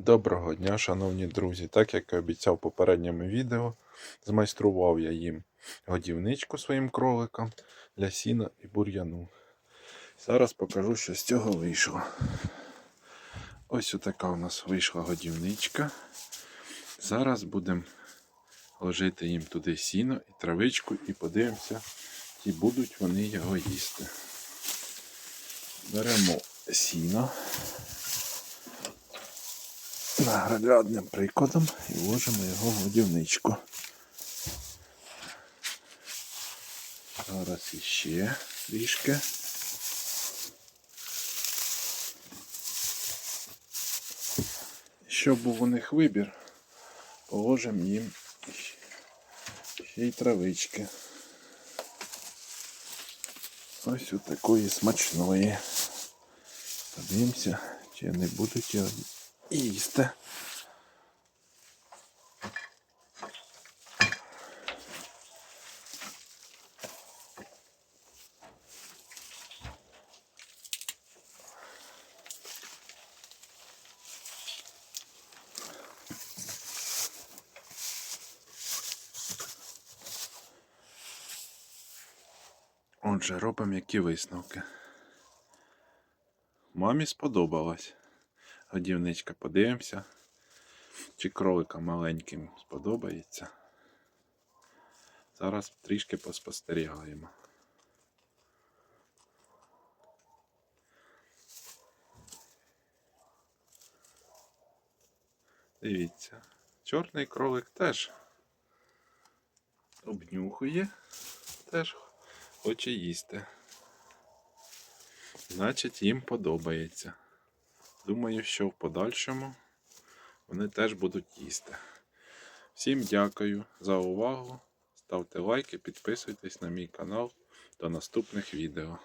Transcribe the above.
Доброго дня, шановні друзі. Так як і обіцяв в попередньому відео, змайстрував я їм годівничку своїм кроликам для сіна і бур'яну. Зараз покажу, що з цього вийшло. Ось отака у нас вийшла годівничка. Зараз будемо ложити їм туди сіно і травичку і подивимося, чи будуть вони його їсти. Беремо сіно наглядним прикладом і вложимо його в годівничку. Зараз іще трішки. Щоб був у них вибір, положимо їм ще й травички. Ось от такої смачної. Подивимося, чи вони будуть його їсти. Отже, робимо які висновки. Мамі сподобалось. Годівничка, подивимося, чи кроликам маленьким сподобається. Зараз трішки поспостерігаємо. Дивіться, чорний кролик теж обнюхує, теж хоче їсти. Значить, їм подобається. Думаю, що в подальшому вони теж будуть їсти. Всім дякую за увагу. Ставте лайки, підписуйтесь на мій канал. До наступних відео.